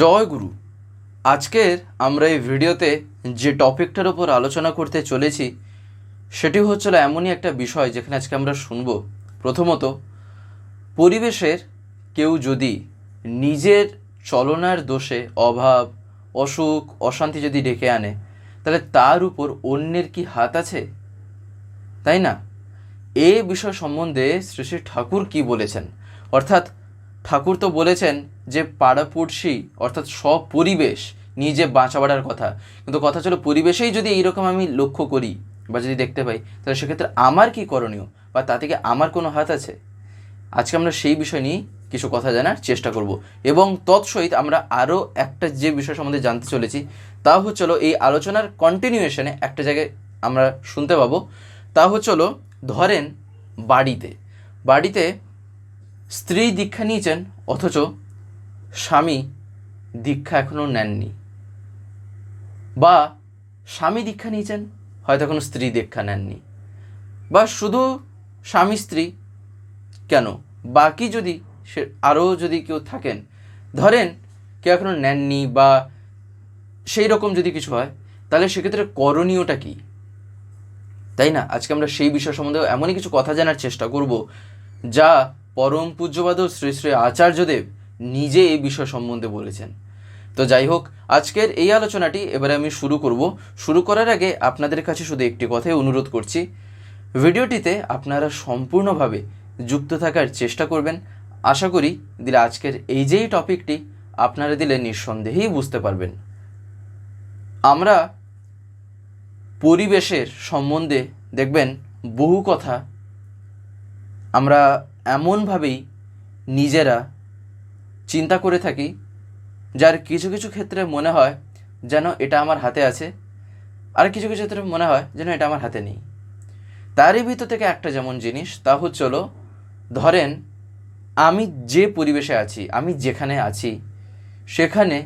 জয় গুরু। আজকের আমরা এই ভিডিওতে যে টপিকটার উপর আলোচনা করতে চলেছি, সেটি হচ্ছিল এমনই একটা বিষয় যেখানে আজকে আমরা শুনব। প্রথমত, পরিবেশের কেউ যদি নিজের চলনার দোষে অভাব, অসুখ, অশান্তি যদি ডেকে আনে, তাহলে তার উপর অন্যের কি হাত আছে? তাই না? এ বিষয় সম্বন্ধে শ্রী শ্রী ঠাকুর কি বলেছেন? অর্থাৎ ঠাকুর তো বলেছেন যে পাড়াপড়শি, অর্থাৎ সব পরিবেশ নিজে বাঁচা বাড়ার কথা। কিন্তু কথা ছিল পরিবেশেই যদি এইরকম আমি লক্ষ্য করি বা যদি দেখতে পাই, তাহলে সেক্ষেত্রে আমার কি করণীয় বা তা থেকে আমার কোনো হাত আছে? আজকে আমরা সেই বিষয় নিয়ে কিছু কথা জানার চেষ্টা করব। এবং তৎসহিত আমরা আরও একটা যে বিষয় সম্বন্ধে জানতে চলেছি, তা হচ্ছিল এই আলোচনার কন্টিনিউয়েশনে একটা জায়গায় আমরা শুনতে পাবো। তা হচ্ছিল ধরেন বাড়িতে। বাড়িতে স্ত্রী দীক্ষা নিয়েছেন, অথচ স্বামী দীক্ষা এখনও নেননি। বা স্বামী দীক্ষা নিয়েছেন, হয়তো এখনও স্ত্রী দীক্ষা নেননি। বা শুধু স্বামী স্ত্রী কেন? বাকি যদি সে, আরও যদি কেউ থাকেন, ধরেন কেউ এখনও নেননি বা সেই রকম যদি কিছু হয়, তাহলে সেক্ষেত্রে করণীয়টা কী? তাই না? আজকে আমরা সেই বিষয় সম্বন্ধে এমনই কিছু কথা জানার চেষ্টা করব, যা পরম পূজ্যবাদ শ্রী শ্রী আচার্যদেব নিজে এই বিষয় সম্বন্ধে বলেছেন। তো যাই হোক, আজকের এই আলোচনাটি এবারে আমি শুরু করব। শুরু করার আগে আপনাদের কাছে শুধু একটি কথাই অনুরোধ করছি। ভিডিওটিতে আপনারা সম্পূর্ণভাবে যুক্ত থাকার চেষ্টা করবেন। আশা করি দিলে আজকের এই যেই টপিকটি আপনারা দিলে নিঃসন্দেহেই বুঝতে পারবেন। আমরা পরিবেশের সম্বন্ধে দেখবেন, বহু কথা আমরা এমনভাবেই নিজেরা চিন্তা করে থাকি, যার কিছু কিছু ক্ষেত্রে মনে হয় যেন এটা আমার হাতে আছে, আর কিছু কিছু ক্ষেত্রে মনে হয় যেন এটা আমার হাতে নেই। তারই ভিতর থেকে একটা যেমন জিনিস, তা হচ্ছিল ধরেন আমি যে পরিবেশে আছি, আমি যেখানে আছি, সেখানে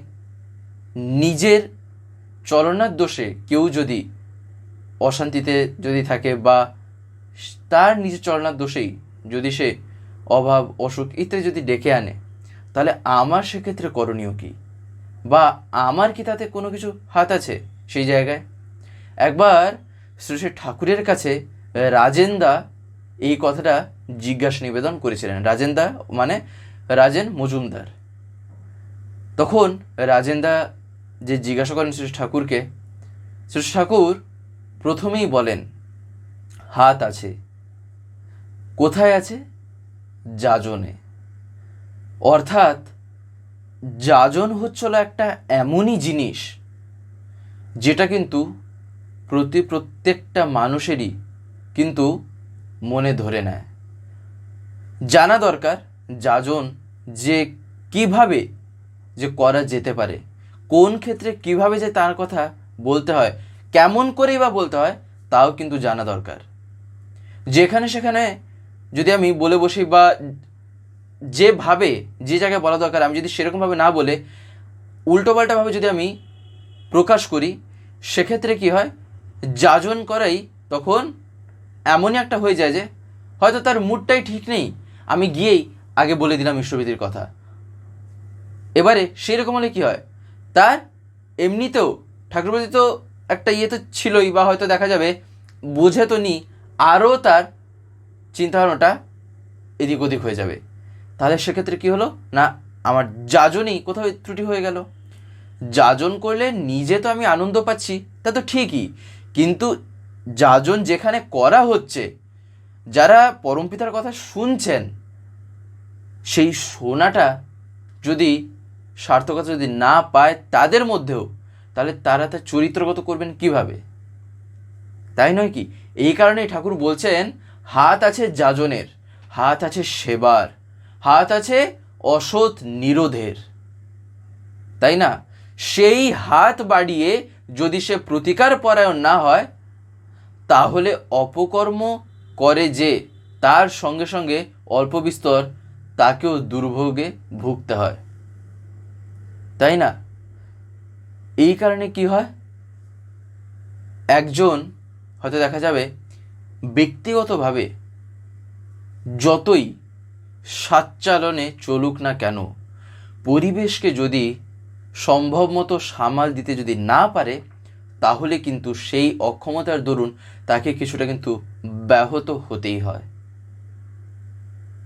নিজের চলনার দোষে কেউ যদি অশান্তিতে যদি থাকে বা তার নিজের চলনার দোষেই যদি সে অভাব, অসুখ ইত্যাদি যদি ডেকে আনে তাহলে আমার সেক্ষেত্রে করণীয় কী? বা আমার কি তাতে কোনো কিছু হাত আছে সেই জায়গায়? একবার শ্রী শ্রী ঠাকুরের কাছে রাজেন্দা এই কথাটা জিজ্ঞাসা নিবেদন করেছিলেন। রাজেন্দা মানে রাজেন মজুমদার। তখন রাজেন্দা যে জিজ্ঞাসা করেন শ্রী ঠাকুরকে শ্রী ঠাকুর প্রথমেই বলেন, হাত আছে। কোথায় আছে? যাজনে। অর্থাৎ যাজন হচ্ছিল একটা এমনই জিনিস, যেটা কিন্তু প্রতি প্রত্যেকটা মানুষেরই কিন্তু মনে ধরে নেয়। জানা দরকার যাজন যে কীভাবে যে করা যেতে পারে, কোন ক্ষেত্রে কীভাবে যে তার কথা বলতে হয়, কেমন করেই বা বলতে হয়, তাও কিন্তু জানা দরকার। যেখানে সেখানে যদি আমি বলে বসি বা যেভাবে, যে জায়গায় বলা দরকার, আমি যদি সেরকমভাবে না বলে, উল্টোপাল্টাভাবে যদি আমি প্রকাশ করি, সেক্ষেত্রে কি হয়? যাজন করাই তখন এমনই একটা হয়ে যায় যে, হয়তো তার মুডটাই ঠিক নেই। আমি গিয়েই আগে বলে দিলাম ইষ্টবিধির কথা। এবারে সেই রকম হলে কী হয়? তার এমনিতেও ঠাকুর তো একটা ইয়ে তো ছিলই, বা হয়তো দেখা যাবে, বুঝে তো নি, আরও তার চিন্তাভাবনাটা এদিক ওদিক হয়ে যাবে। তাহলে সেক্ষেত্রে কী হলো? না, আমার যাজনই কোথাও ত্রুটি হয়ে গেল। যাজন করলে নিজে তো আমি আনন্দ পাচ্ছি, তা তো ঠিকই। কিন্তু যাজন যেখানে করা হচ্ছে, যারা পরমপিতার কথা শুনছেন, সেই শোনাটা যদি সার্থকতা যদি না পায় তাদের মধ্যেও, তাহলে তারা তার চরিত্রগত করবেন কীভাবে? তাই নয় কি? এই কারণেই ঠাকুর বলছেন, হাত আছে যাজনের, হাত আছে সেবার। হাত আছে অসৎ নিরোধের। তাই না? সেই হাত বাড়িয়ে যদি সে প্রতিকার পরায়ণ না হয়, তাহলে অপকর্ম করে যে তার সঙ্গে সঙ্গে অল্প বিস্তর তাকেও দুর্ভোগে ভুগতে হয়। তাই না? এই কারণে কি হয়? একজন, হয়তো দেখা যাবে, ব্যক্তিগতভাবে যতই সাচ্চালনে চলুক না কেন, পরিবেশকে যদি সম্ভব মতো সামাল দিতে যদি না পারে, তাহলে কিন্তু সেই অক্ষমতার দরুন তাকে কিছুটা কিন্তু ব্যাহত হতেই হয়।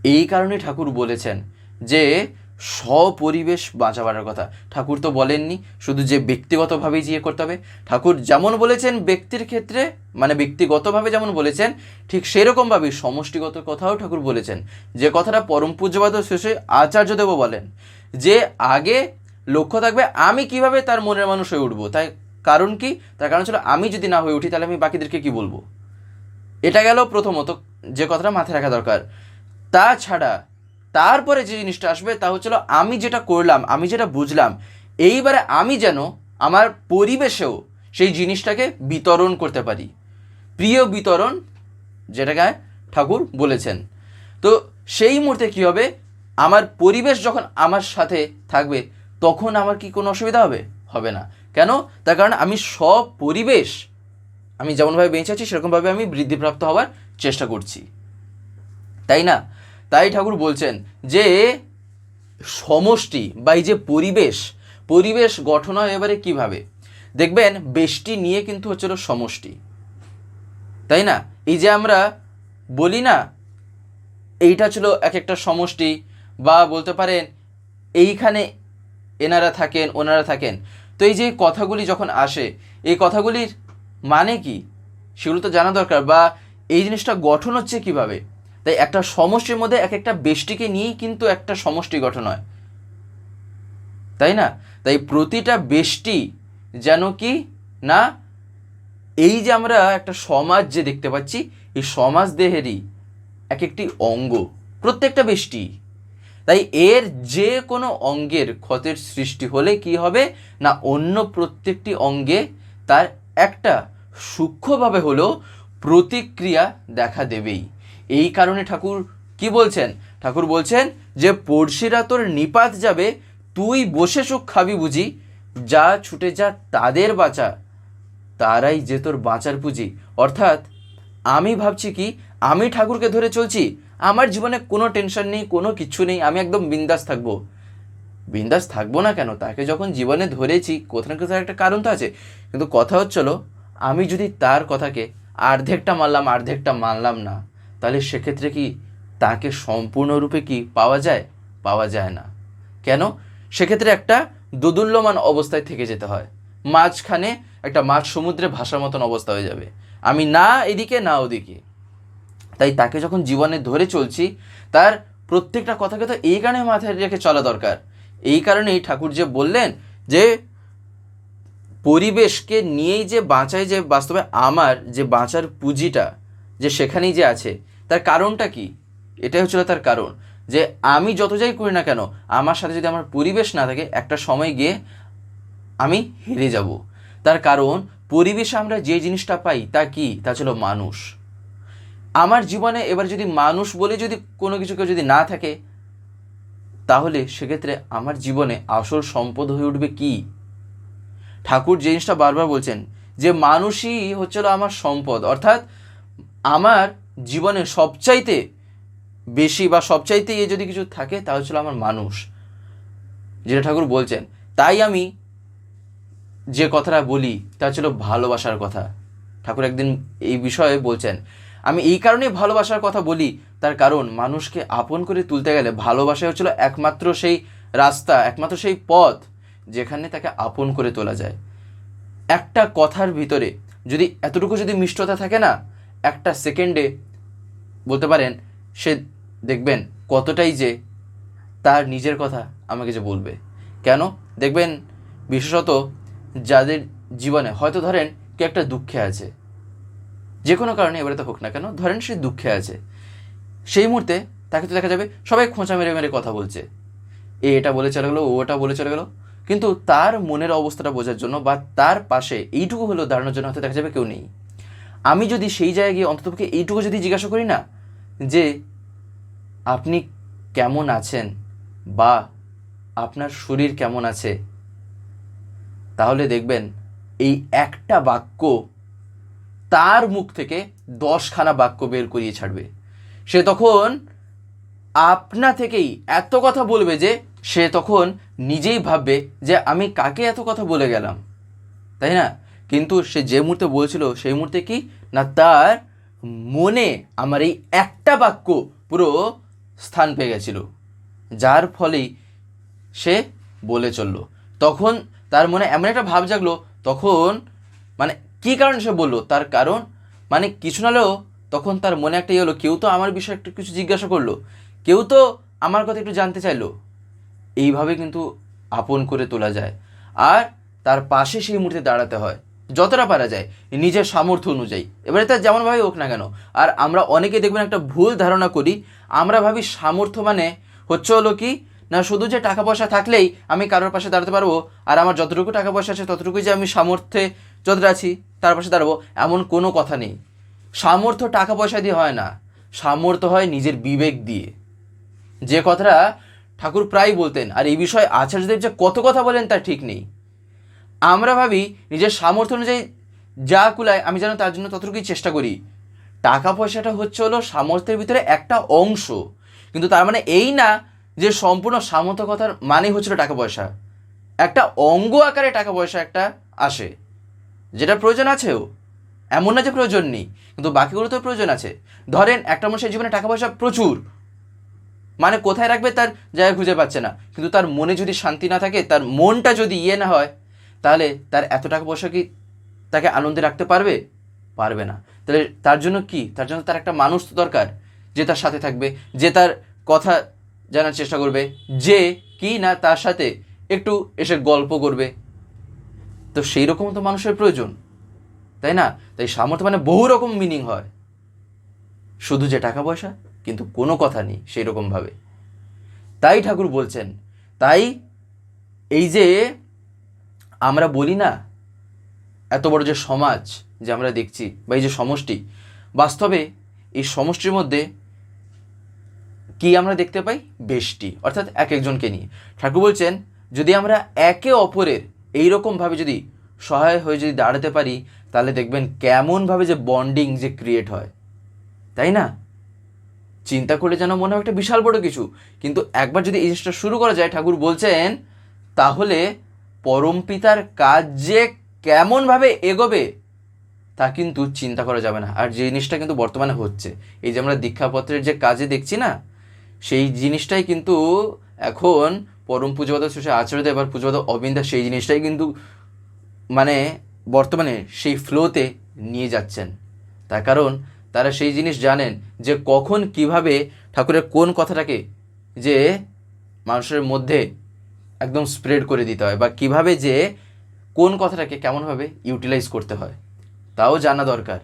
এই কারণে ঠাকুর বলেছেন যে স্বপরিবেশ বাঁচাবার কথা। ঠাকুর তো বলেননি, শুধু যে ব্যক্তিগতভাবেই যে করতে হবে। ঠাকুর যেমন বলেছেন ব্যক্তির ক্ষেত্রে মানে ব্যক্তিগতভাবে যেমন বলেছেন, ঠিক সেরকমভাবেই সমষ্টিগত কথাও ঠাকুর বলেছেন। যে কথাটা পরম পূজ্যবাদ শেষে আচার্যদেব বলেন, যে আগে লক্ষ্য থাকবে আমি কীভাবে তার মনের মানুষ হয়ে উঠবো। তাই কারণ কি? তার কারণ ছিল আমি যদি না হয়ে উঠি, তাহলে আমি বাকিদেরকে কি বলব? এটা গেল প্রথমত, যে কথাটা মাথায় রাখা দরকার। তাছাড়া তারপরে যে জিনিসটা আসবে তা হচ্ছিল আমি যেটা করলাম, আমি যেটা বুঝলাম, এইবারে আমি যেন আমার পরিবেশেও সেই জিনিসটাকে বিতরণ করতে পারি। প্রিয় বিতরণ, যেটাকে ঠাকুর বলেছেন। তো সেই মুহূর্তে কী হবে? আমার পরিবেশ যখন আমার সাথে থাকবে, তখন আমার কি কোনো অসুবিধা হবে? হবে না। কেন? তার কারণ আমি সব পরিবেশ আমি যেমনভাবে বেঁচে আছি, সেরকমভাবে আমি বৃদ্ধিপ্রাপ্ত হওয়ার চেষ্টা করছি। তাই না? তাই ঠাকুর বলছেন যে সমষ্টি বা এই যে পরিবেশ পরিবেশ গঠন হয় এবারে কীভাবে? দেখবেন, বেষ্টি নিয়ে কিন্তু হচ্ছিল সমষ্টি। তাই না? এই যে আমরা বলি না, এইটা ছিল এক একটা সমষ্টি বা বলতে পারেন এইখানে এনারা থাকেন, ওনারা থাকেন। তো এই যে কথাগুলি যখন আসে, এই কথাগুলির মানে কি? সেগুলো তো জানা দরকার বা এই জিনিসটা গঠন হচ্ছে কীভাবে? তাই একটা সমষ্টির মধ্যে এক একটা বেষ্টিকে নিয়েই কিন্তু একটা সমষ্টি গঠন হয়। তাই না? তাই প্রতিটা বেষ্টি যেন কি? না? এই যে আমরা একটা সমাজ যে দেখতে পাচ্ছি, এই সমাজ দেহেরই এক একটি অঙ্গ, প্রত্যেকটা বেষ্টি। তাই এর যে কোনো অঙ্গের ক্ষতের সৃষ্টি হলে কি হবে? না, অন্য প্রত্যেকটি অঙ্গে তার একটা সূক্ষ্মভাবে হলেও প্রতিক্রিয়া দেখা দেবেই। এই কারণে ঠাকুর কি বলছেন? ঠাকুর বলছেন যে, পড়শিরা তোর নিপাত যাবে, তুই বসে সুখ খাবি বুঝি, যা ছুটে যা তাদের বাঁচা, তারাই যে তোর বাঁচার পুঁজি। অর্থাৎ, আমি ভাবছি কি, আমি ঠাকুরকে ধরে চলছি, আমার জীবনে কোনো টেনশন নেই, কোনো কিচ্ছু নেই, আমি একদম বিন্দাস থাকব। বিন্দাস থাকব না কেন? তাকে যখন জীবনে ধরেছি কোথাও না কোথাও একটা কারণ তো আছে। কিন্তু কথা হচ্ছিল আমি যদি তার কথাকে অর্ধেকটা মানলাম অর্ধেকটা মানলাম না তাহলে সেক্ষেত্রে কি তাকে সম্পূর্ণরূপে কি পাওয়া যায়? পাওয়া যায় না। কেন? সেক্ষেত্রে একটা দোদুল্যমান অবস্থায় থেকে যেতে হয়। মাঝখানে একটা মাঝ সমুদ্রে ভাষার মতন অবস্থা হয়ে যাবে। আমি না এদিকে, না ওদিকে। তাই তাকে যখন জীবনে ধরে চলছি, তার প্রত্যেকটা কথাকে তো এই কারণে মাথায় রেখে চলা দরকার। এই কারণেই ঠাকুর যে বললেন যে, পরিবেশকে নিয়েই যে বাঁচায় যে বাস্তবে, আমার যে বাঁচার পুঁজিটা যে সেখানেই যে আছে, তার কারণটা কি? এটাই হচ্ছিল তার কারণ, যে আমি যত যাই করি না কেন, আমার সাথে যদি আমার পরিবেশ না থাকে, একটা সময় গিয়ে আমি হেরে যাব। তার কারণ, পরিবেশে আমরা যে জিনিসটা পাই, তা কি? তা ছিল মানুষ। আমার জীবনে এবার যদি মানুষ বলে যদি কোনো কিছু কেউ যদি না থাকে, তাহলে সেক্ষেত্রে আমার জীবনে আসল সম্পদ হয়ে উঠবে কি? ঠাকুর যে জিনিসটা বারবার বলছেন, যে মানুষই হচ্ছিল আমার সম্পদ, অর্থাৎ আমার জীবনে সবচাইতে বেশি বা সবচাইতে এ যদি কিছু থাকে তা হচ্ছিল আমার মানুষ। যেটা ঠাকুর বলছেন, তাই আমি যে কথাটা বলি, তা ছিল ভালোবাসার কথা। ঠাকুর একদিন এই বিষয়ে বলছেন, আমি এই কারণেই ভালোবাসার কথা বলি, তার কারণ মানুষকে আপন করে তুলতে গেলে ভালোবাসা হচ্ছিল একমাত্র সেই রাস্তা, একমাত্র সেই পথ, যেখানে তাকে আপন করে তোলা যায়। একটা কথার ভিতরে যদি এতটুকু যদি মিষ্টতা থাকে না একটা সেকেন্ডে বলতে পারেন, সে দেখবেন কতটাই যে তার নিজের কথা আমাকে যে বলবে। কেন? দেখবেন বিশেষত যাদের জীবনে, হয়তো ধরেন কে একটা দুঃখে আছে। যে কোনো কারণে এবারে তো হোক না কেন, ধরেন সে দুঃখে আছে। সেই মুহূর্তে তাকে তো দেখা যাবে সবাই খোঁচা মেরে মেরে কথা বলছে। এ এটা বলে চলে গেলো, ও ওটা বলে চলে গেলো। কিন্তু তার মনের অবস্থাটা বোঝার জন্য বা তার পাশে এইটুকু হলেও দাঁড়ানোর জন্য হয়তো দেখা যাবে কেউ নেই। আমি যদি সেই জায়গায় গিয়ে অন্ততপক্ষে এইটুকু যদি জিজ্ঞাসা করি না, যে আপনি কেমন আছেন বা আপনার শরীর কেমন আছে, তাহলে দেখবেন এই একটা বাক্য তার মুখ থেকে দশখানা বাক্য বের করিয়ে ছাড়বে। সে তখন আপনা থেকেই এত কথা বলবে যে সে তখন নিজেই ভাববে যে আমি কাকে এত কথা বলে গেলাম, তাই না? কিন্তু সে যে মুহূর্তে বলছিল, সেই মুহূর্তে কি? না, তার মনে আমার এই একটা বাক্য পুরো স্থান পেয়ে গেছিল, যার ফলেই সে বলে চলল। তখন তার মনে এমন একটা ভাব জাগলো, তখন মানে কী কারণে সে বলল? তার কারণ মানে কিছু নাহলেও তখন তার মনে একটা ইয়ে হলো, কেউ তো আমার বিষয়ে একটু কিছু জিজ্ঞাসা করল, কেউ তো আমার কথা একটু জানতে চাইলো। এইভাবে কিন্তু আপন করে তোলা যায়। আর তার পাশে সেই মুহূর্তে দাঁড়াতে হয়। যতটা পারা যায়, নিজের সামর্থ্য অনুযায়ী। এবারে তার যেমনভাবে হোক না কেন, আর আমরা অনেকে দেখবেন একটা ভুল ধারণা করি, আমরা ভাবি সামর্থ্য মানে হচ্ছে হলো কি, না শুধু যে টাকা পয়সা থাকলেই আমি কারোর পাশে দাঁড়াতে পারব, আর আমার যতটুকু টাকা পয়সা আছে ততটুকুই যে আমি সামর্থ্যে যতটা আছি তার পাশে দাঁড়াবো, এমন কোনো কথা নেই। সামর্থ্য টাকা পয়সা দিয়ে হয় না, সামর্থ্য হয় নিজের বিবেক দিয়ে। যে কথাটা ঠাকুর প্রায় বলতেন, আর এই বিষয়ে আচার্যদেব যে কত কথা বলেন তার ঠিক নেই। আমরা ভাবি নিজের সামর্থ্য অনুযায়ী যা কুলায়, আমি যেন তার জন্য ততটুকুই চেষ্টা করি। টাকা পয়সাটা হচ্ছে হলো সামর্থ্যের ভিতরে একটা অংশ। কিন্তু তার মানে এই না যে সম্পূর্ণ সামর্থ্য কথার মানে হচ্ছিল টাকা পয়সা। একটা অঙ্গ আকারে টাকা পয়সা একটা আসে। যেটা প্রয়োজন আছেও। এমন না যে প্রয়োজন নেই, কিন্তু বাকিগুলো তো প্রয়োজন আছে। ধরেন একটা মানুষের জীবনে টাকা পয়সা প্রচুর। মানে কোথায় রাখবে তার জায়গা খুঁজে পাচ্ছে না। কিন্তু তার মনে যদি শান্তি না থাকে, তার মনটা যদি ইয়ে না হয় তাহলে তার এত টাকা পয়সা কি তাকে আনন্দে রাখতে পারবে? পারবে না। তাহলে তার জন্য কি? তার জন্য তার একটা মানুষ তো দরকার যে তার সাথে থাকবে, যে তার কথা জানার চেষ্টা করবে, যে কি না তার সাথে একটু এসে গল্প করবে। তো সেই রকম তো মানুষের প্রয়োজন, তাই না? তাই সামর্থ্য মানে বহু রকম মিনিং হয়। শুধু যে টাকা পয়সা, কিন্তু কোনো কথা নেই সেই রকমভাবে তাই ঠাকুর বলছেন, তাই এই যে আমরা বলি না এত বড় যে সমাজ যে আমরা দেখছি বা এই যে সমষ্টি, বাস্তবে এই সমষ্টির মধ্যে কি আমরা দেখতে পাই? বেষ্টি, অর্থাৎ এক একজনকে নিয়ে। ঠাকুর বলছেন, যদি আমরা একে অপরের এইরকমভাবে যদি সহায় হয়ে যদি দাঁড়াতে পারি, তাহলে দেখবেন কেমনভাবে যে বন্ডিং যে ক্রিয়েট হয়। তাই না? চিন্তা করলে যেন মনে হয় একটা বিশাল বড় কিছু। কিন্তু একবার যদি এই জিনিসটা শুরু করা যায়, ঠাকুর বলছেন, তাহলে পরম পিতার কাজ যে কেমনভাবে এগোবে, তা কিন্তু চিন্তা করা যাবে না। আর যে জিনিসটা কিন্তু বর্তমানে হচ্ছে, এই যে আমরা দীক্ষাপত্রের যে কাজে দেখছি না, সেই জিনিসটাই কিন্তু এখন পরম পুজোবাদ শেষে আচার্যদেব আর পুজোবাদ অবিন্দা সেই জিনিসটাই কিন্তু মানে বর্তমানে সেই ফ্লোতে নিয়ে যাচ্ছেন। তার কারণ তারা সেই জিনিস জানেন যে কখন কীভাবে ঠাকুরের কোন কথাটাকে যে মানুষের মধ্যে একদম স্প্রেড করে দিতে হয় বা কীভাবে যে কোন কথাটাকে কেমনভাবে ইউটিলাইজ করতে হয়, তাও জানা দরকার।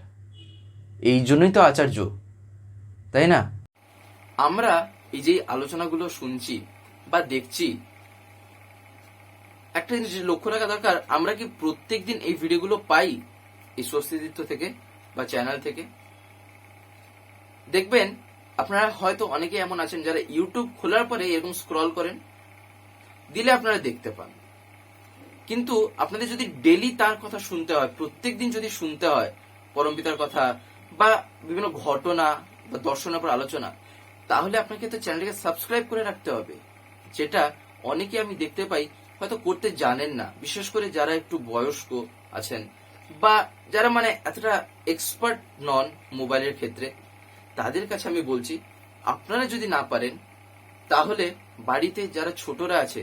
এই জন্যই তো আচার্য, তাই না? আমরা এই যে আলোচনাগুলো শুনছি বা দেখছি, একটা জিনিস লক্ষ্য রাখা দরকার, আমরা কি প্রত্যেক দিন এই ভিডিওগুলো পাই এই স্বস্তিদিত্ব থেকে বা চ্যানেল থেকে? দেখবেন, আপনারা হয়তো অনেকে এমন আছেন যারা ইউটিউব খোলার পরে এরকম স্ক্রল করেন দিলে আপনারা দেখতে পান। কিন্তু আপনাদের যদি ডেলি তার কথা শুনতে হয় প্রত্যেক দিন যদি শুনতে হয় পরমপিতার কথা বা বিভিন্ন ঘটনা বা দর্শনের উপর আলোচনা, তাহলে আপনাকে তো চ্যানেলটাকে সাবস্ক্রাইব করে রাখতে হবে, যেটা অনেকে আমি দেখতে পাই হয়তো করতে জানেন না। বিশেষ করে যারা একটু বয়স্ক আছেন বা যারা মানে এতটা এক্সপার্ট নন মোবাইলের ক্ষেত্রে, তাদের কাছে আমি বলছি, আপনারা যদি না পারেন, তাহলে বাড়িতে যারা ছোটরা আছে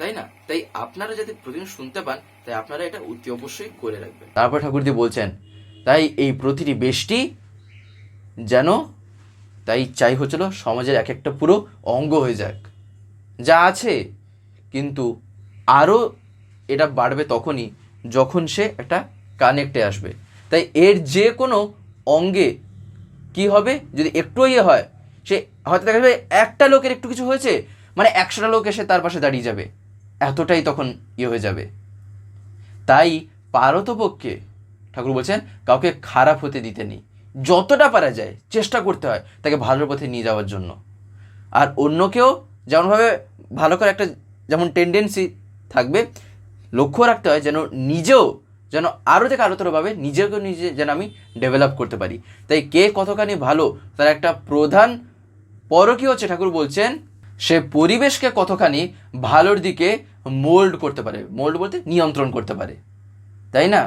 তাই না? তাই আপনারা যাতে প্রতিদিন শুনতে পান, তাই আপনারা এটা অতি অবশ্যই করে রাখবেন। তারপর ঠাকুরজি বলছেন, তাই এই প্রতিটি বেশটি যেন, তাই চাই হচ্ছিল সমাজের এক একটা পুরো অঙ্গ হয়ে যাক। যা আছে, কিন্তু আরও এটা বাড়বে তখনই যখন সে একটা কানেক্টে আসবে। তাই এর যে কোনো অঙ্গে কি হবে? যদি একটু ইয়ে হয়, সে হয়তো দেখা যাবে একটা লোকের একটু কিছু হয়েছে মানে একশোটা লোক এসে তার পাশে দাঁড়িয়ে যাবে। এতটাই তখন ইয়ে হয়ে যাবে। তাই পারতপক্ষে, ঠাকুর বলছেন, কাউকে খারাপ হতে দিতে নেই। যতটা পারা যায়, চেষ্টা করতে হয় তাকে ভালোর পথে নিয়ে যাওয়ার জন্য। আর অন্যকেও যেমনভাবে ভালো করে একটা যেমন টেন্ডেন্সি থাকবে, লক্ষ্য রাখতে হয় যেন নিজেও যেন আরও থেকে আরোতরভাবে নিজেকে নিজে যেন আমি ডেভেলপ করতে পারি। তাই কে কতখানি ভালো, তার একটা প্রধান পরকই হচ্ছে ঠাকুর বলছেন সে পরিবেশকে কতখানি ভালোর দিকে মোল্ড করতে পারে মোল্ড বলতে নিয়ন্ত্রণ করতে পারে, তাই না?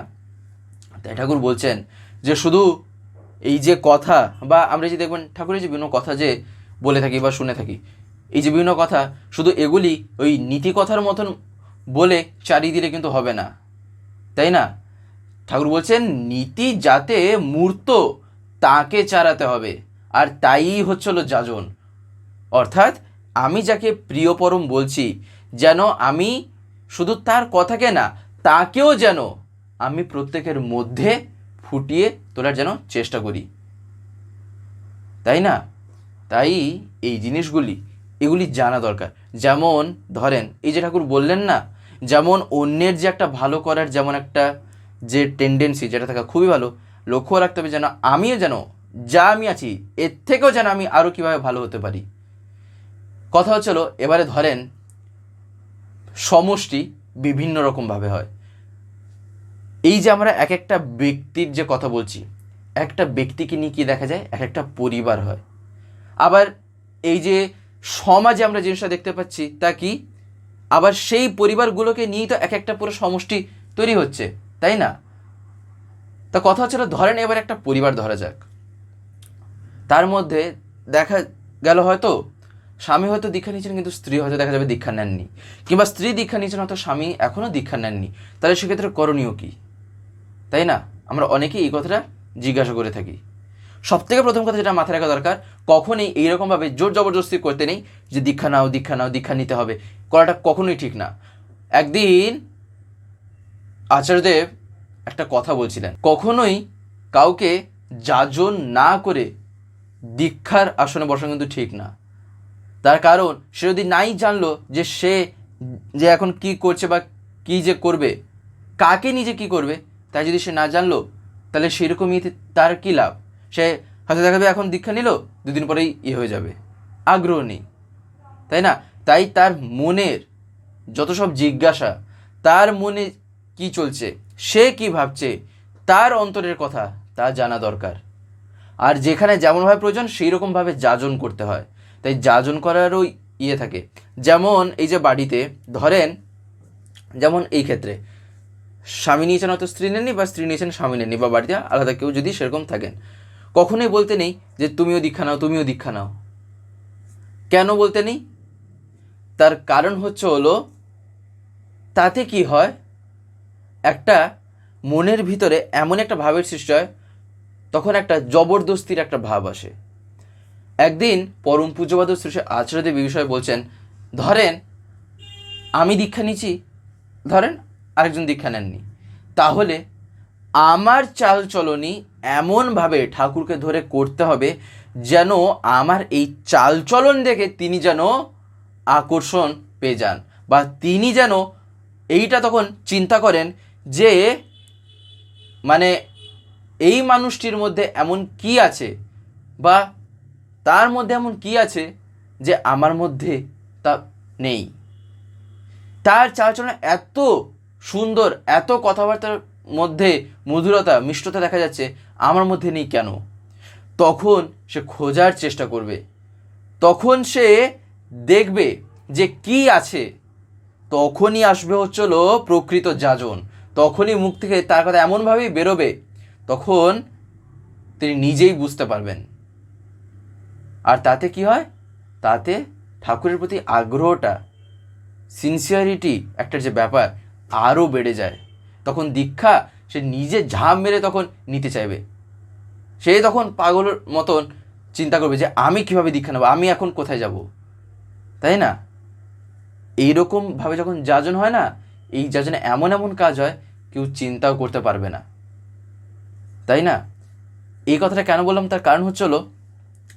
তাই ঠাকুর বলছেন যে শুধু এই যে কথা বা আমরা যে দেখবেন ঠাকুরের যে বিভিন্ন কথা যে বলে থাকি বা শুনে থাকি, এই যে বিভিন্ন কথা শুধু এগুলি ওই নীতি কথার মতন বলে চারিয়ে দিলে কিন্তু হবে না, তাই না? ঠাকুর বলছেন নীতি যাতে মূর্ত তাকে চারাতে হবে, আর তাই হচ্ছে হলো যাজন। অর্থাৎ আমি যাকে প্রিয়পরম বলছি, যেন আমি শুধু তার কথাকে না, তাকেও যেন আমি প্রত্যেকের মধ্যে ফুটিয়ে তোলার যেন চেষ্টা করি। তাই না? তাই এই জিনিসগুলি, এগুলি জানা দরকার। যেমন, ধরেন, এই যে ঠাকুর বললেন না, যেমন অন্যের যে একটা ভালো করার যেমন একটা যে টেন্ডেন্সি যেটা থাকা খুবই ভালো, লক্ষ্য রাখতে হবে যেন আমিও যেন যা আমি আছি, এর থেকেও যেন আমি আরও কীভাবে ভালো হতে পারি। কথা হচ্ছিল এবারে ধরেন সমষ্টি বিভিন্ন রকমভাবে হয়। এই যে আমরা এক একটা ব্যক্তির যে কথা বলছি, একটা ব্যক্তিকে নিয়ে কী দেখা যায়? এক একটা পরিবার হয়। আবার এই যে সমাজে আমরা জিনিসটা দেখতে পাচ্ছি, তা কি? আবার সেই পরিবারগুলোকে নিয়েই তো এক একটা পুরো সমষ্টি তৈরি হচ্ছে, তাই না? তা কথা হচ্ছিল ধরেন এবার একটা পরিবার ধরা যাক। তার মধ্যে দেখা গেল হয়তো স্বামী হয়তো দীক্ষা নিয়েছেন, কিন্তু স্ত্রী হয়তো দেখা যাবে দীক্ষা নেননি। কিংবা স্ত্রী দীক্ষা নিয়েছেন হয়তো স্বামী এখনও দীক্ষা নেননি। তাহলে সেক্ষেত্রে করণীয় কী? তাই না? আমরা অনেকেই এই কথাটা জিজ্ঞাসা করে থাকি। সব থেকে প্রথম কথা যেটা মাথায় রাখা দরকার, কখনই এইরকমভাবে জোর জবরদস্তি করতে নেই যে দীক্ষা নাও দীক্ষা নাও, দীক্ষা নিতে হবে। করাটা কখনোই ঠিক না। একদিন আচার্যদেব একটা কথা বলছিলেন, কখনোই কাউকে যাজন না করে দীক্ষার আসনে বসানো কিন্তু ঠিক না। তার কারণ সে যদি নাই জানলো যে সে যে এখন কি করছে বা কি যে করবে, কাকে নিজে কি করবে, তাই যদি সে না জানলো, তাহলে সেরকমই তার কী লাভ? সে হয়তো দেখাবে, এখন দীক্ষা নিল, দুদিন পরেই ইয়ে হয়ে যাবে। আগ্রহ নেই। তাই না? তাই তার মনের যত সব জিজ্ঞাসা, তার মনে কি চলছে, সে কি ভাবছে, তার অন্তরের কথা তা জানা দরকার। আর যেখানে যেমনভাবে প্রয়োজন সেই রকমভাবে যাজন করতে হয়। তাই যাজন করারও ইয়ে থাকে। যেমন এই যে বাড়িতে, ধরেন, যেমন এই ক্ষেত্রে, স্বামী নিয়েছেন হয়তো স্ত্রী নেননি বা স্ত্রী নিয়েছেন স্বামী নেননি বা বাড়িতে আলাদা কেউ যদি সেরকম থাকেন। কখনোই বলতে নেই যে তুমিও দীক্ষা নাও, তুমিও দীক্ষা নাও। কেন বলতে নেই? তার কারণ হচ্ছে হলো, তাতে কি হয়? একটা মনের ভিতরে এমন একটা ভাবের সৃষ্টি হয়, তখন একটা জবরদস্তির একটা ভাব আসে। একদিন পরম পূজ্যবাদ শ্রী আচার্যদেব বিষয়ে বলছেন, ধরেন, আমি দীক্ষা নিচ্ছি ধরেন, আরেকজন দীক্ষা নেননি। তাহলে আমার চাল চলনি এমনভাবে ঠাকুরকে ধরে করতে হবে যেন আমার এই চাল চলন দেখে তিনি যেন আকর্ষণ পেয়ে যান বা তিনি যেন এইটা তখন চিন্তা করেন যে মানে এই মানুষটির মধ্যে এমন কি আছে বা তার মধ্যে এমন কি আছে যে আমার মধ্যে তা নেই? তার চালচলন এত সুন্দর, এত কথাবার্তার মধ্যে মধুরতা, মিষ্টতা দেখা যাচ্ছে, আমার মধ্যে নেই কেন? তখন সে খোঁজার চেষ্টা করবে। তখন সে দেখবে যে কি আছে। তখনই আসবে হচ্ছিল প্রকৃত যাজন। তখনই মুখ থেকে তার কথা এমনভাবেই বেরোবে, তখন তিনি নিজেই বুঝতে পারবেন। আর তাতে কি হয়? তাতে ঠাকুরের প্রতি আগ্রহটা সিনসিয়ারিটি একটা যে ব্যাপার আরও বেড়ে যায়। তখন দীক্ষা সে নিজে ঝাঁপ মেরে তখন নিতে চাইবে। সে তখন পাগলের মতন চিন্তা করবে যে, আমি কীভাবে দীক্ষা নেব? আমি এখন কোথায় যাব? তাই না? এইরকমভাবে যখন যাজন হয় না, এই যাজনে এমন এমন কাজ হয়, কেউ চিন্তাও করতে পারবে না। তাই না? এই কথাটা কেন বললাম? তার কারণ হচ্ছে হলো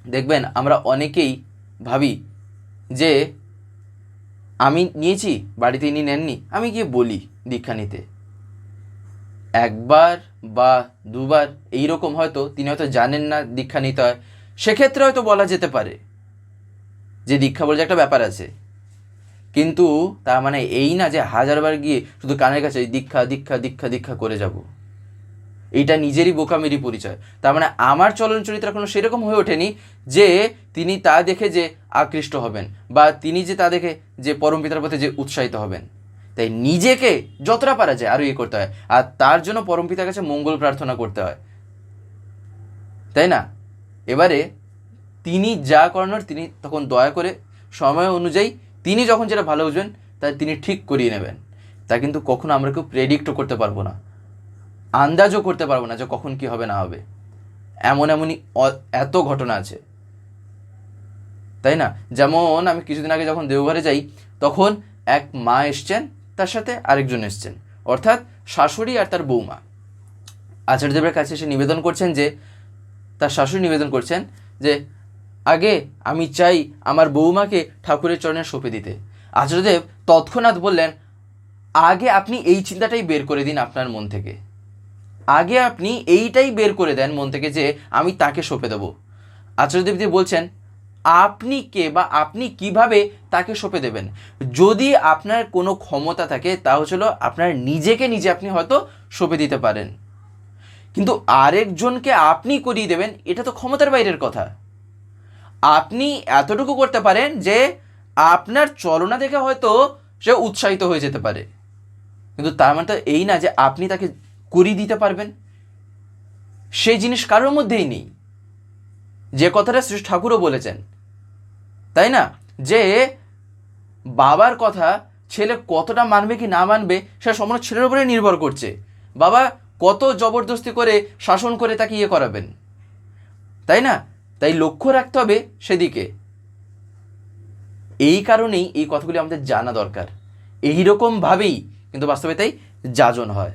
দেখবেন আমরা অনেকেই ভাবি যে আমি নিয়েছি, বাড়িতে ইনি নেননি, আমি গিয়ে বলি দীক্ষা নিতে। একবার বা দুবার এই রকম হয়তো তিনি হয়তো জানেন না দীক্ষা নিতে হয়, সেক্ষেত্রে হয়তো বলা যেতে পারে যে দীক্ষা বলে একটা ব্যাপার আছে। কিন্তু তার মানে এই না যে হাজারবার গিয়ে শুধু কানের কাছে দীক্ষা দীক্ষা দীক্ষা দীক্ষা করে যাব। এইটা নিজেরই বোকামেরই পরিচয়। তার মানে আমার চলন চরিত্র এখনও সেরকম হয়ে ওঠেনি যে তিনি তা দেখে যে আকৃষ্ট হবেন বা তিনি যে তা দেখে যে পরম পিতার প্রতি যে উৎসাহিত হবেন। তাই নিজেকে যতটা পারা যায় আরও ইয়ে করতে হয় আর তার জন্য পরম পিতার কাছে মঙ্গল প্রার্থনা করতে হয়। তাই না? এবারে তিনি যা করানোর তিনি তখন দয়া করে সময় অনুযায়ী তিনি যখন যেটা ভালো বুঝবেন তা তিনি ঠিক করিয়ে নেবেন। তা কিন্তু কখনো আমরা কেউ প্রেডিক্টও করতে পারব না। আন্দাজও করতে পারব না যে কখন কি হবে না হবে। এমন এমনই এত ঘটনা আছে। তাই না? যেমন আমি কিছুদিন আগে যখন দেওঘরে যাই, তখন এক মা এসছেন, তার সাথে আরেকজন এসছেন। অর্থাৎ শাশুড়ি আর তার বৌমা। আচার্যদেবের কাছে এসে নিবেদন করছেন যে, তার শাশুড়ি নিবেদন করছেন যে, আগে আমি চাই আমার বৌমাকে ঠাকুরের চরণে সঁপে দিতে। আচার্যদেব তৎক্ষণাৎ বললেন, আগে আপনি এই চিন্তাটাই বের করে দিন আপনার মন থেকে। আগে আপনি এইটাই বের করে দেন মন থেকে যে আমি তাকে সঁপে দেবো। আচার্যদেবজি বলছেন, আপনি কে বা আপনি কীভাবে তাকে সঁপে দেবেন? যদি আপনার কোনো ক্ষমতা থাকে, তা হচ্ছিল আপনার নিজেকে নিজে আপনি হয়তো সঁপে দিতে পারেন। কিন্তু আরেকজনকে আপনি করিয়ে দেবেন, এটা তো ক্ষমতার বাইরের কথা। আপনি এতটুকু করতে পারেন যে আপনার চলনা দেখে হয়তো সে উৎসাহিত হয়ে যেতে পারে। কিন্তু তার মানে তো এই না যে আপনি তাকে করিয়ে দিতে পারবেন। সেই জিনিস কারোর মধ্যেই নেই। যে কথাটা শ্রী ঠাকুরও বলেছেন, তাই না? যে বাবার কথা ছেলে কতটা মানবে কি না মানবে সেটা সম্পূর্ণ ছেলের উপরে নির্ভর করছে। বাবা কত জবরদস্তি করে শাসন করে তাকে ইয়ে করাবেন। তাই না? তাই লক্ষ্য রাখতে হবে সেদিকে। এই কারণেই এই কথাগুলি আমাদের জানা দরকার। এই রকমভাবেই কিন্তু বাস্তবে তাই যাজন হয়।